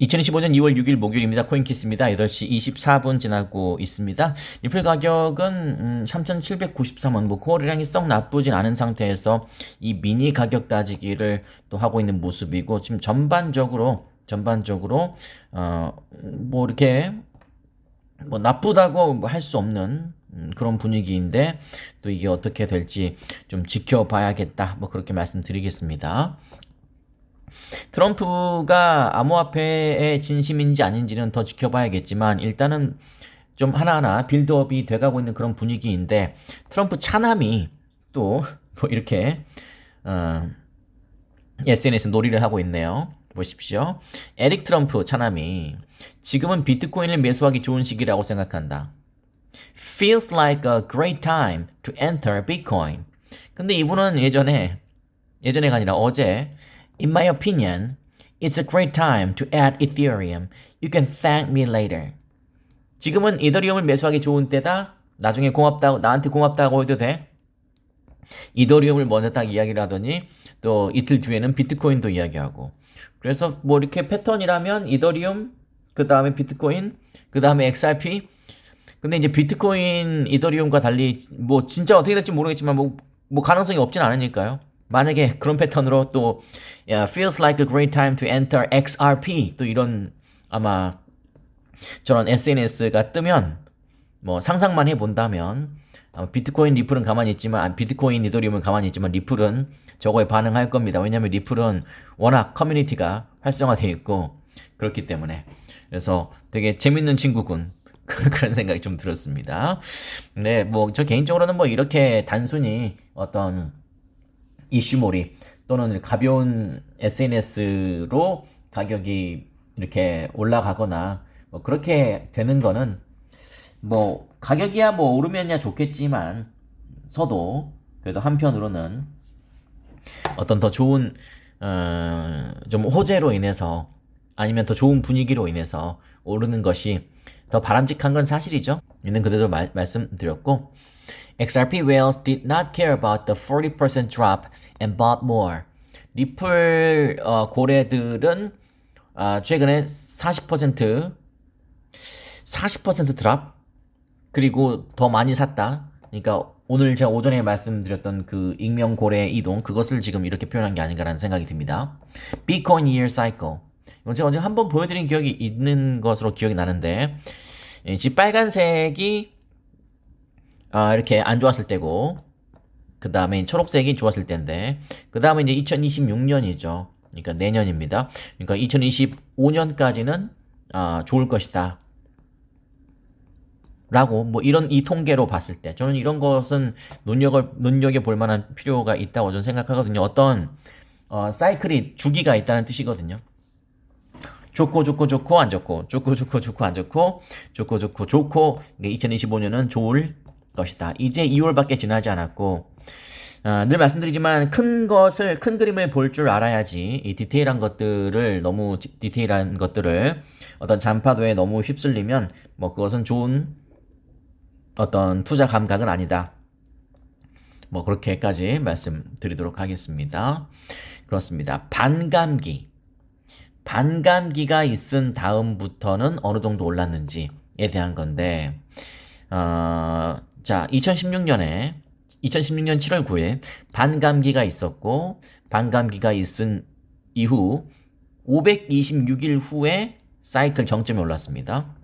2025년 2월 6일 목요일입니다. 코인키스입니다. 8시 24분 지나고 있습니다. 리플 가격은 음, 3,793원, 뭐 코어리량이 썩 나쁘진 않은 상태에서 이 미니 가격 따지기를 또 하고 있는 모습이고 지금 전반적으로 전반적으로 어 뭐 이렇게 뭐 나쁘다고 할 수 없는 음, 그런 분위기인데 또 이게 어떻게 될지 좀 지켜봐야겠다. 뭐 그렇게 말씀드리겠습니다. 트럼프가 암호화폐의 진심인지 아닌지는 더 지켜봐야겠지만 일단은 좀 하나하나 빌드업이 돼가고 있는 그런 분위기인데 트럼프 차남이 또 뭐 이렇게 어, SNS 놀이를 하고 있네요. 보십시오. 에릭 트럼프 차남이 지금은 비트코인을 매수하기 좋은 시기라고 생각한다. Feels like a great time to enter Bitcoin. 근데 이분은 예전에 예전에가 아니라 어제 In my opinion, it's a great time to add Ethereum. You can thank me later. 지금은 이더리움을 매수하기 좋은 때다. 나중에 고맙다고 나한테 고맙다고 해도 돼. 이더리움을 먼저 딱 이야기를 하더니 또 이틀 뒤에는 비트코인도 이야기하고. 그래서 뭐 이렇게 패턴이라면 이더리움, 그 다음에 비트코인, 그 다음에 XRP. 근데 이제 비트코인, 이더리움과 달리 뭐 진짜 어떻게 될지 모르겠지만 뭐, 뭐 가능성이 없진 않으니까요. 만약에 그런 패턴으로 또 yeah, feels like a great time to enter XRP 또 이런 아마 저런 SNS가 뜨면 뭐 상상만 해본다면 비트코인 리플은 가만히 있지만 아, 비트코인 이더리움은 가만히 있지만 리플은 저거에 반응할 겁니다. 왜냐하면 리플은 워낙 커뮤니티가 활성화되어 있고 그렇기 때문에 그래서 되게 재밌는 친구군 그런 생각이 좀 들었습니다. 네, 뭐 저 개인적으로는 뭐 이렇게 단순히 어떤 이슈몰이 또는 가벼운 SNS로 가격이 이렇게 올라가거나 뭐 그렇게 되는 거는 뭐 가격이야 뭐 오르면야 좋겠지만 서도 그래도 한편으로는 어떤 더 좋은 어, 좀 호재로 인해서 아니면 더 좋은 분위기로 인해서 오르는 것이 더 바람직한 건 사실이죠. 있는 그대로 말, 말씀드렸고 XRP whales did not care about the 40% drop and bought more. 리플 어, 고래들은 어, 최근에 40% 40% 드랍 그리고 더 많이 샀다. 그러니까 오늘 제가 오전에 말씀드렸던 그 익명 고래 이동 그것을 지금 이렇게 표현한 게 아닌가라는 생각이 듭니다. Bitcoin Year Cycle. 이건 제가 언제 한번 보여드린 기억이 있는 것으로 기억이 나는데 이집 빨간색이 아, 이렇게 안 좋았을 때고 그 다음에 초록색이 좋았을 때인데 그 다음에 이제 2026년이죠. 그러니까 내년입니다. 그러니까 2025년까지는 아, 좋을 것이다. 라고 뭐 이런 이 통계로 봤을 때 저는 이런 것은 눈여겨 눈여겨 볼 만한 필요가 있다고 저는 생각하거든요. 어떤 어, 사이클이 주기가 있다는 뜻이거든요. 좋고 좋고 좋고 안 좋고 좋고 좋고 좋고 안 좋고 좋고 좋고 좋고 2025년은 좋을 것이다. 이제 2월밖에 지나지 않았고 어, 늘 말씀드리지만 큰 것을 큰 그림을 볼 줄 알아야지 이 디테일한 것들을 너무 디테일한 것들을 어떤 잔파도에 너무 휩쓸리면 뭐 그것은 좋은 어떤 투자 감각은 아니다. 뭐 그렇게까지 말씀드리도록 하겠습니다. 그렇습니다. 반감기. 반감기가 있은 다음부터는 어느 정도 올랐는지에 대한 건데, 어, 자, 2016년에 2016년 7월 9일 반감기가 있었고 반감기가 있은 이후 526일 후에 사이클 정점에 올랐습니다.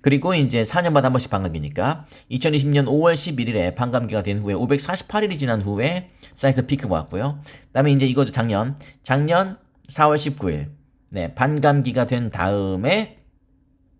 그리고 이제 4년마다 한 번씩 반감기니까 2020년 5월 11일에 반감기가 된 후에 548일이 지난 후에 사이클 피크가 왔고요. 그다음에 이제 이거죠 작년 작년 4월 19일 네 반감기가 된 다음에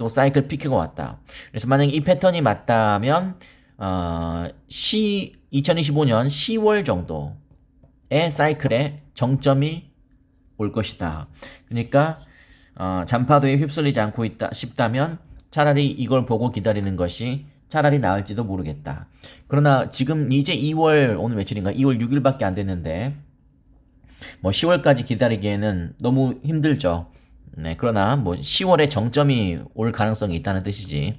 또 사이클 피크가 왔다. 그래서 만약에 이 패턴이 맞다면 어, 시 2025년 10월 정도의 사이클의 정점이 올 것이다. 그러니까 어, 잔파도에 휩쓸리지 않고 있다 싶다면 차라리 이걸 보고 기다리는 것이 차라리 나을지도 모르겠다. 그러나 지금 이제 2월 오늘 며칠인가 2월 6일밖에 안 됐는데 뭐 10월까지 기다리기에는 너무 힘들죠. 네, 그러나 뭐 10월에 정점이 올 가능성이 있다는 뜻이지.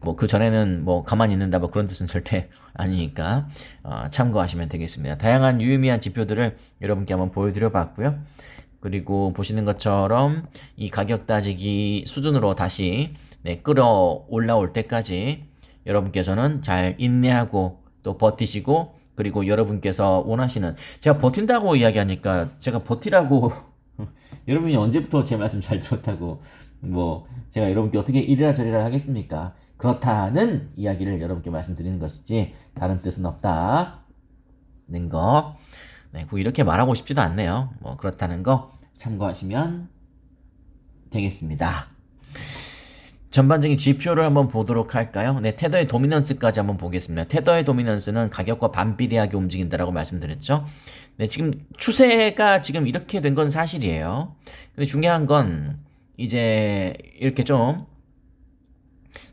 뭐 그 전에는 뭐 가만히 있는다 뭐 그런 뜻은 절대 아니니까 어, 참고하시면 되겠습니다. 다양한 유의미한 지표들을 여러분께 한번 보여드려 봤고요. 그리고 보시는 것처럼 이 가격 따지기 수준으로 다시 네, 끌어 올라올 때까지 여러분께서는 잘 인내하고 또 버티시고 그리고 여러분께서 원하시는 제가 버틴다고 이야기하니까 제가 버티라고 여러분이 언제부터 제 말씀 잘 들었다고 뭐 제가 여러분께 어떻게 이래라 저래라 하겠습니까? 그렇다는 이야기를 여러분께 말씀드리는 것이지 다른 뜻은 없다는 거. 네, 뭐 이렇게 말하고 싶지도 않네요. 뭐 그렇다는 거 참고하시면 되겠습니다. 전반적인 지표를 한번 보도록 할까요? 네, 테더의 도미넌스까지 한번 보겠습니다. 테더의 도미넌스는 가격과 반비례하게 움직인다라고 말씀드렸죠. 네, 지금 추세가 지금 이렇게 된 건 사실이에요. 근데 중요한 건 이제 이렇게 좀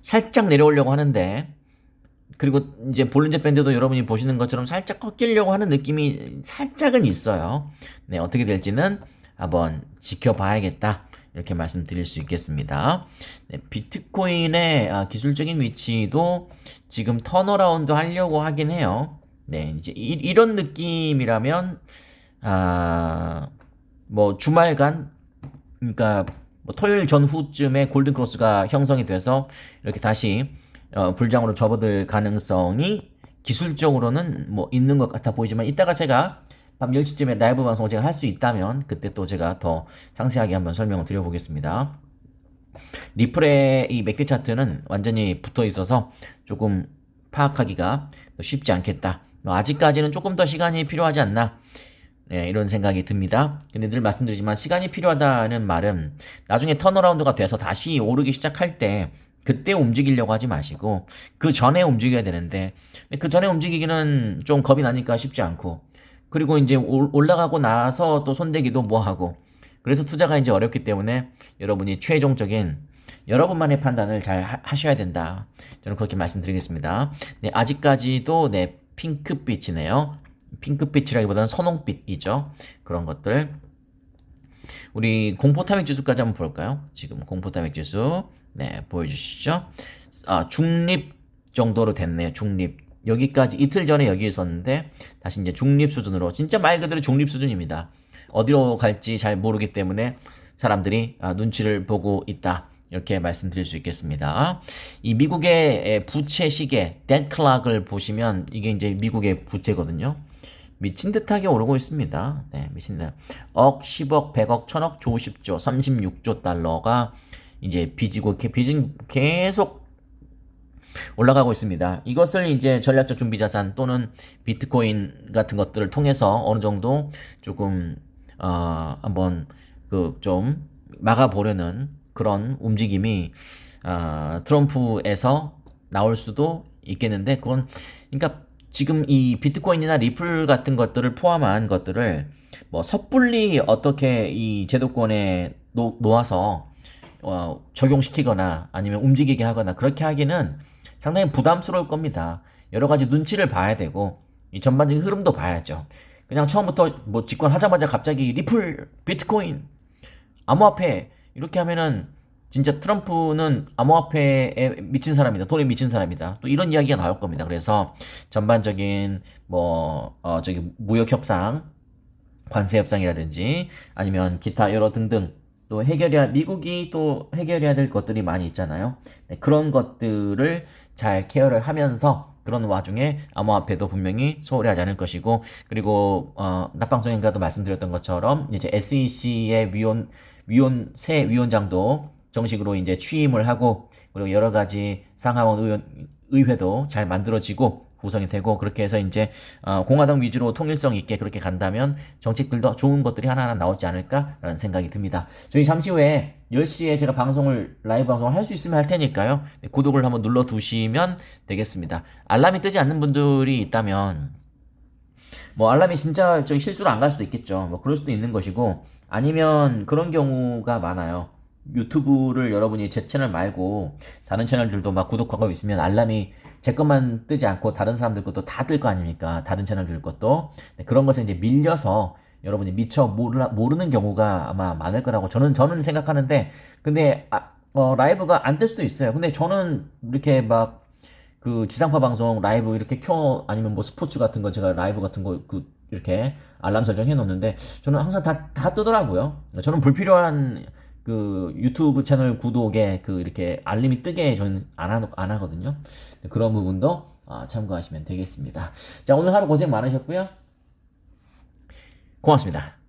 살짝 내려오려고 하는데 그리고 이제 볼린저 밴드도 여러분이 보시는 것처럼 살짝 꺾이려고 하는 느낌이 살짝은 있어요. 네, 어떻게 될지는 한번 지켜봐야겠다. 이렇게 말씀드릴 수 있겠습니다. 네, 비트코인의 아, 기술적인 위치도 지금 턴어라운드 하려고 하긴 해요. 네, 이제 이, 런 느낌이라면 아, 뭐 주말간 그러니까 뭐 토요일 전후쯤에 골든 크로스가 형성이 돼서 이렇게 다시 어, 불장으로 접어들 가능성이 기술적으로는 뭐 있는 것 같아 보이지만 이따가 제가 밤 10시쯤에 라이브 방송을 제가 할 수 있다면 그때 또 제가 더 상세하게 한번 설명을 드려보겠습니다. 리플의 이 맥대 차트는 완전히 붙어 있어서 조금 파악하기가 쉽지 않겠다. 뭐 아직까지는 조금 더 시간이 필요하지 않나. 네, 이런 생각이 듭니다. 근데 늘 말씀드리지만 시간이 필요하다는 말은 나중에 턴어라운드가 돼서 다시 오르기 시작할 때 그때 움직이려고 하지 마시고 그 전에 움직여야 되는데 그 전에 움직이기는 좀 겁이 나니까 쉽지 않고 그리고 이제 올라가고 나서 또 손대기도 뭐하고 그래서 투자가 이제 어렵기 때문에 여러분이 최종적인 여러분만의 판단을 잘 하셔야 된다. 저는 그렇게 말씀드리겠습니다. 네, 아직까지도 네, 핑크빛이네요. 핑크빛이라기보다는 선홍빛이죠. 그런 것들. 우리 공포탐익 지수까지 한번 볼까요? 지금 공포탐익 지수. 네, 보여주시죠. 아, 중립 정도로 됐네요. 중립. 여기까지 이틀 전에 여기 있었는데 다시 이제 중립 수준으로 진짜 말 그대로 중립 수준입니다. 어디로 갈지 잘 모르기 때문에 사람들이 아, 눈치를 보고 있다. 이렇게 말씀드릴 수 있겠습니다. 이 미국의 부채 시계 덴 클락을 보시면 이게 이제 미국의 부채거든요. 미친 듯하게 오르고 있습니다. 네, 미친 듯. 억, 10억, 100억, 1000억, 조 10조, 36조 달러가 이제 빚이고 빚은 계속 올라가고 있습니다. 이것을 이제 전략적 준비 자산 또는 비트코인 같은 것들을 통해서 어느 정도 조금 어 한번 그 좀 막아 보려는 그런 움직임이 어 트럼프에서 나올 수도 있겠는데 그건 그러니까 지금 이 비트코인이나 리플 같은 것들을 포함한 것들을 뭐 섣불리 어떻게 이 제도권에 놓, 놓아서 어, 적용시키거나 아니면 움직이게 하거나 그렇게 하기는 상당히 부담스러울 겁니다. 여러 가지 눈치를 봐야 되고 이 전반적인 흐름도 봐야죠. 그냥 처음부터 뭐 집권하자마자 갑자기 리플, 비트코인, 암호화폐 이렇게 하면은 진짜 트럼프는 암호화폐에 미친 사람이다. 돈에 미친 사람이다. 또 이런 이야기가 나올 겁니다. 그래서 전반적인 뭐 어, 저기 무역 협상, 관세 협상이라든지 아니면 기타 여러 등등 또 해결해야 미국이 또 해결해야 될 것들이 많이 있잖아요. 네, 그런 것들을 잘 케어를 하면서 그런 와중에 암호화폐도 분명히 소홀히 하지 않을 것이고 그리고 어, 낮방송인가도 말씀드렸던 것처럼 이제 SEC의 위원 위원 새 위원장도 정식으로 이제 취임을 하고 그리고 여러 가지 상하원 의원 의회도 잘 만들어지고 구성이 되고 그렇게 해서 이제 어, 공화당 위주로 통일성 있게 그렇게 간다면 정책들도 좋은 것들이 하나하나 나오지 않을까라는 생각이 듭니다. 저희 잠시 후에 10시에 제가 방송을 라이브 방송을 할 수 있으면 할 테니까요. 네, 구독을 한번 눌러 두시면 되겠습니다. 알람이 뜨지 않는 분들이 있다면 뭐 알람이 진짜 저 실수로 안 갈 수도 있겠죠. 뭐 그럴 수도 있는 것이고 아니면 그런 경우가 많아요. 유튜브를 여러분이 제 채널 말고 다른 채널들도 막 구독하고 있으면 알람이 제 것만 뜨지 않고 다른 사람들 것도 다 뜰 거 아닙니까? 다른 채널들 것도 네, 그런 것에 이제 밀려서 여러분이 미처 모르, 모르는 경우가 아마 많을 거라고 저는 저는 생각하는데 근데 아, 어, 라이브가 안 뜰 수도 있어요. 근데 저는 이렇게 막 그 지상파 방송 라이브 이렇게 켜 아니면 뭐 스포츠 같은 거 제가 라이브 같은 거그 이렇게 알람 설정 해 놓는데 저는 항상 다, 다 뜨더라고요. 저는 불필요한 그 유튜브 채널 구독에 그 이렇게 알림이 뜨게 저는 안, 하거든요. 그런 부분도 아, 참고하시면 되겠습니다. 자, 오늘 하루 고생 많으셨고요. 고맙습니다.